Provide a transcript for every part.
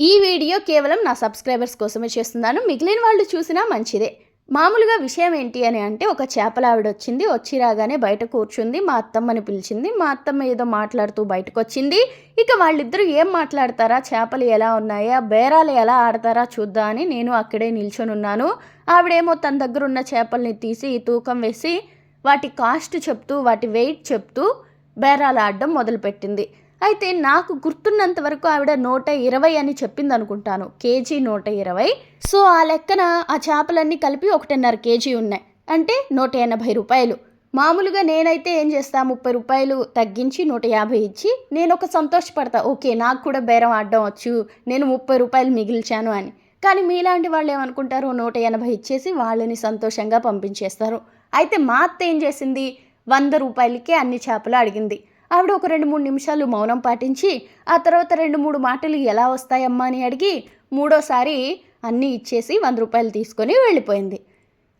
ఈ వీడియో కేవలం నా సబ్స్క్రైబర్స్ కోసమే చేస్తున్నాను. మిగిలిన వాళ్ళు చూసినా మంచిదే. మామూలుగా విషయం ఏంటి అని అంటే ఒక చేపల ఆవిడ వచ్చింది వచ్చి రాగానే బయట కూర్చుంది మా అత్తమ్మని పిలిచింది మా అత్తమ్మ ఏదో మాట్లాడుతూ బయటకు వచ్చింది ఇక వాళ్ళిద్దరూ ఏం మాట్లాడతారా? చేపలు ఎలా ఉన్నాయా? బేరాలు ఎలా ఆడతారా? చూద్దా అని నేను అక్కడే నిల్చొని ఉన్నాను ఆవిడేమో తన దగ్గర ఉన్న చేపల్ని తీసి తూకం వేసి వాటి కాస్ట్ చెప్తూ వాటి వెయిట్ చెప్తూ బేరాలు ఆడడం మొదలుపెట్టింది. అయితే నాకు గుర్తున్నంత వరకు ఆవిడ నూట ఇరవై అని చెప్పింది అనుకుంటాను కేజీ నూట ఇరవై. సో ఆ లెక్కన ఆ చేపలన్నీ కలిపి ఒకటిన్నర కేజీ ఉన్నాయి. అంటే నూట ఎనభై రూపాయలు. మామూలుగా నేనైతే ఏం చేస్తా? ముప్పై రూపాయలు తగ్గించి నూట యాభై ఇచ్చి నేను ఒక సంతోషపడతా. ఓకే నాకు కూడా బేరం ఆడడం వచ్చు. నేను ముప్పై రూపాయలు మిగిల్చాను అని. కానీ మీలాంటి వాళ్ళు ఏమనుకుంటారు? నూట ఎనభై ఇచ్చేసి వాళ్ళని సంతోషంగా పంపించేస్తారు. అయితే మా అత్త ఏం చేసింది? వంద రూపాయలకే అన్ని చేపలు అడిగింది. ఆవిడ ఒక రెండు మూడు నిమిషాలు మౌనం పాటించి ఆ తర్వాత రెండు మూడు మాటలు ఎలా వస్తాయమ్మా అని అడిగి మూడోసారి అన్నీ ఇచ్చేసి వంద రూపాయలు తీసుకొని వెళ్ళిపోయింది.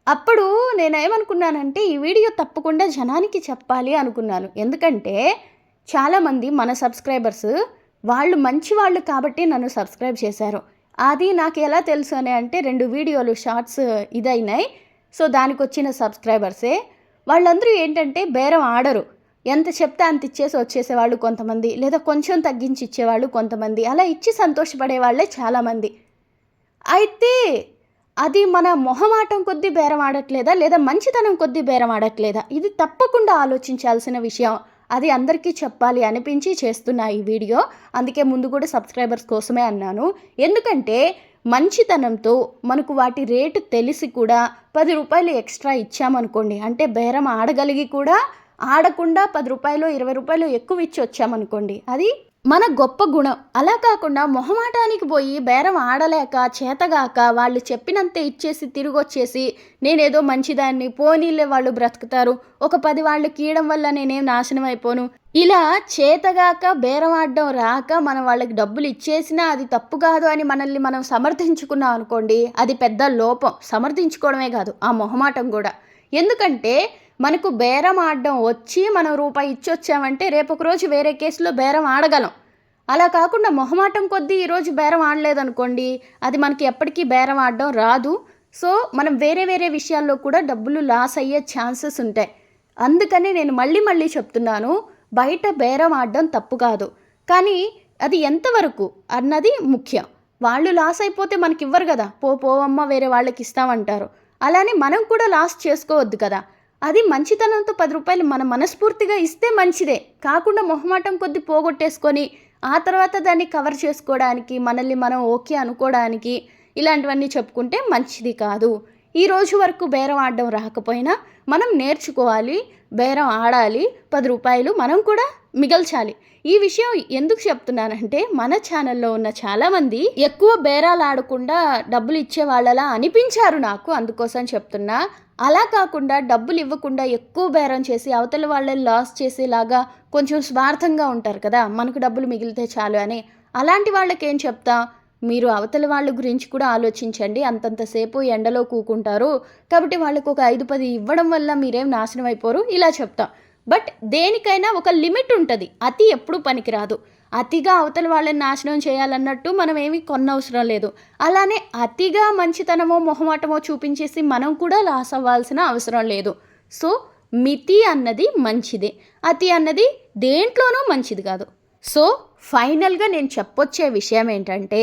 అప్పుడు నేనేమనుకున్నానంటే ఈ వీడియో తప్పకుండా జనానికి చెప్పాలి అనుకున్నాను. ఎందుకంటే చాలామంది మన సబ్స్క్రైబర్స్ వాళ్ళు మంచి వాళ్ళు కాబట్టి నన్ను సబ్స్క్రైబ్ చేశారు. అది నాకు ఎలా తెలుసు అని అంటే రెండు వీడియోలు షార్ట్స్ ఇదైనాయి. సో దానికి వచ్చిన సబ్స్క్రైబర్సే. వాళ్ళందరూ ఏంటంటే బేరం ఆడరు. ఎంత చెప్తే అంత ఇచ్చేసి వచ్చేసేవాళ్ళు కొంతమంది లేదా కొంచెం తగ్గించి ఇచ్చేవాళ్ళు కొంతమంది. అలా ఇచ్చి సంతోషపడే వాళ్ళే చాలామంది. అయితే అది మన మొహమాటం కొద్దీ బేరం ఆడట్లేదా లేదా మంచితనం కొద్దీ బేరం ఆడట్లేదా? ఇది తప్పకుండా ఆలోచించాల్సిన విషయం. అది అందరికీ చెప్పాలి అనిపించి చేస్తున్నా ఈ వీడియో. అందుకే ముందు కూడా సబ్స్క్రైబర్స్ కోసమే అన్నాను. ఎందుకంటే మంచితనంతో మనకు వాటి రేటు తెలిసి కూడా పది రూపాయలు ఎక్స్ట్రా ఇచ్చామనుకోండి అంటే బేరం ఆడగలిగి కూడా ఆడకుండా పది రూపాయలు ఇరవై రూపాయలు ఎక్కువ ఇచ్చి వచ్చామనుకోండి అది మన గొప్ప గుణం. అలా కాకుండా మొహమాటానికి పోయి బేరం ఆడలేక చేతగాక వాళ్ళు చెప్పినంతే ఇచ్చేసి తిరిగి వచ్చేసి నేనేదో మంచిదాన్ని పోనీళ్ళే వాళ్ళు బ్రతుకుతారు. ఒక పది వాళ్ళు కీయడం వల్ల నేనేం నాశనం అయిపోను. ఇలా చేతగాక బేరం ఆడడం రాక మనం వాళ్ళకి డబ్బులు ఇచ్చేసినా అది తప్పు కాదు అని మనల్ని మనం సమర్థించుకున్నాం అనుకోండి అది పెద్ద లోపం. సమర్థించుకోవడమే కాదు ఆ మొహమాటం కూడా. ఎందుకంటే మనకు బేరం ఆడడం వచ్చి మనం రూపాయి ఇచ్చి వచ్చామంటే రేపు ఒక రోజు వేరే కేసులో బేరం ఆడగలం. అలా కాకుండా మొహమాటం కొద్దీ ఈరోజు బేరం ఆడలేదనుకోండి అది మనకి ఎప్పటికీ బేరం ఆడడం రాదు. సో మనం వేరే వేరే విషయాల్లో కూడా డబ్బులు లాస్ అయ్యే ఛాన్సెస్ ఉంటాయి. అందుకని నేను మళ్ళీ మళ్ళీ చెప్తున్నాను బయట బేరం ఆడడం తప్పు కాదు. కానీ అది ఎంతవరకు అన్నది ముఖ్యం. వాళ్ళు లాస్ అయిపోతే మనకి ఇవ్వరు కదా పో పోవమ్మ వేరే వాళ్ళకి ఇస్తామంటారు అలానే మనం కూడా లాస్ చేసుకోవద్దు కదా. అది మంచితనంతో పది రూపాయలు మన మనస్ఫూర్తిగా ఇస్తే మంచిదే. కాకుండా మొహమాటం కొద్ది పోగొట్టేసుకొని ఆ తర్వాత దాన్ని కవర్ చేసుకోవడానికి మనల్ని మనం ఓకే అనుకోవడానికి ఇలాంటివన్నీ చెప్పుకుంటే మంచిది కాదు. ఈ రోజు వరకు బేరం ఆడడం రాకపోయినా మనం నేర్చుకోవాలి బేరం ఆడాలి పది రూపాయలు మనం కూడా మిగల్చాలి. ఈ విషయం ఎందుకు చెప్తున్నానంటే మన ఛానల్లో ఉన్న చాలామంది ఎక్కువ బేరాలు ఆడకుండా డబ్బులు ఇచ్చే వాళ్ళలా అనిపించారు నాకు అందుకోసం చెప్తున్నా. అలా కాకుండా డబ్బులు ఇవ్వకుండా ఎక్కువ బేరం చేసి అవతల వాళ్ళని లాస్ చేసేలాగా కొంచెం స్వార్థంగా ఉంటారు కదా మనకు డబ్బులు మిగిలితే చాలు అని. అలాంటి వాళ్ళకేం చెప్తా? మీరు అవతల వాళ్ళ గురించి కూడా ఆలోచించండి. అంతంతసేపు ఎండలో కూకుంటారు. కాబట్టి వాళ్ళకు ఒక ఐదు పది ఇవ్వడం వల్ల మీరేం నాశనం అయిపోరు. ఇలా చెప్తా. బట్ దేనికైనా ఒక లిమిట్ ఉంటుంది. అతి ఎప్పుడూ పనికిరాదు. అతిగా అవతల వాళ్ళని నాశనం చేయాలన్నట్టు మనం ఏమీ కొన్నవసరం లేదు. అలానే అతిగా మంచితనమో మొహమాటమో చూపించేసి మనం కూడా లాస్ అవ్వాల్సిన అవసరం లేదు. సో మితి అన్నది మంచిదే. అతి అన్నది దేంట్లోనూ మంచిది కాదు. సో ఫైనల్గా నేను చెప్పొచ్చే విషయం ఏంటంటే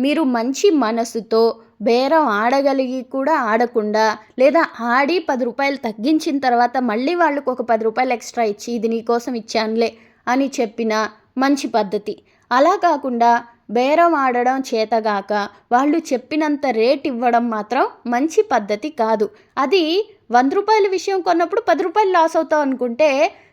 మీరు మంచి మనసుతో బేరం ఆడగలిగి కూడా ఆడకుండా లేదా ఆడి పది రూపాయలు తగ్గించిన తర్వాత మళ్ళీ వాళ్ళకు ఒక పది రూపాయలు ఎక్స్ట్రా ఇచ్చి ఇది నీకోసం ఇచ్చానులే అని చెప్పిన మంచి పద్ధతి. అలా కాకుండా బేరం ఆడడం చేతగాక వాళ్ళు చెప్పినంత రేట్ ఇవ్వడం మాత్రం మంచి పద్ధతి కాదు. అది వంద రూపాయల విషయం కొన్నప్పుడు పది రూపాయలు లాస్ అవుతావు అనుకుంటే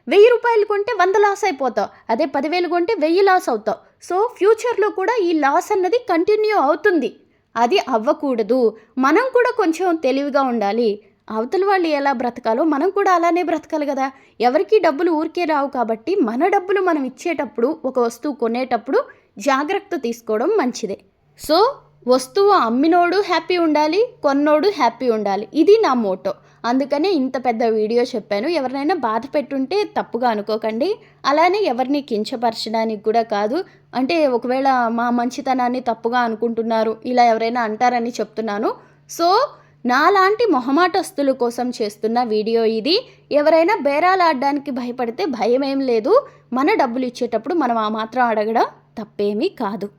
వెయ్యి రూపాయలు కొంటే వంద లాస్ అయిపోతావు. అదే పదివేలు కొంటే వెయ్యి లాస్ అవుతావు. సో ఫ్యూచర్లో కూడా ఈ లాస్ అన్నది కంటిన్యూ అవుతుంది. అది అవ్వకూడదు. మనం కూడా కొంచెం తెలివిగా ఉండాలి. అవతల వాళ్ళు ఎలా బ్రతకాలో మనం కూడా అలానే బ్రతకాలి కదా. ఎవరికి డబ్బులు ఊరికే రావు కాబట్టి మన డబ్బులు మనం ఇచ్చేటప్పుడు ఒక వస్తువు కొనేటప్పుడు జాగ్రత్త తీసుకోవడం మంచిదే. సో వస్తువు అమ్మినోడు హ్యాపీ ఉండాలి కొన్నోడు హ్యాపీ ఉండాలి. ఇది నా మోటో. అందుకనే ఇంత పెద్ద వీడియో చెప్పాను. ఎవరినైనా బాధ పెట్టుంటే తప్పుగా అనుకోకండి. అలానే ఎవరిని కించపరచడానికి కూడా కాదు. అంటే ఒకవేళ మా మంచితనాన్ని తప్పుగా అనుకుంటున్నారు ఇలా ఎవరైనా అంటారని చెప్తున్నాను. సో నాలాంటి మొహమాటస్తుల కోసం చేస్తున్న వీడియో ఇది. ఎవరైనా బేరాలు ఆడడానికి భయపడితే భయం ఏం లేదు. మన డబ్బులు ఇచ్చేటప్పుడు మనం ఆ మాత్రం అడగడం తప్పేమీ కాదు.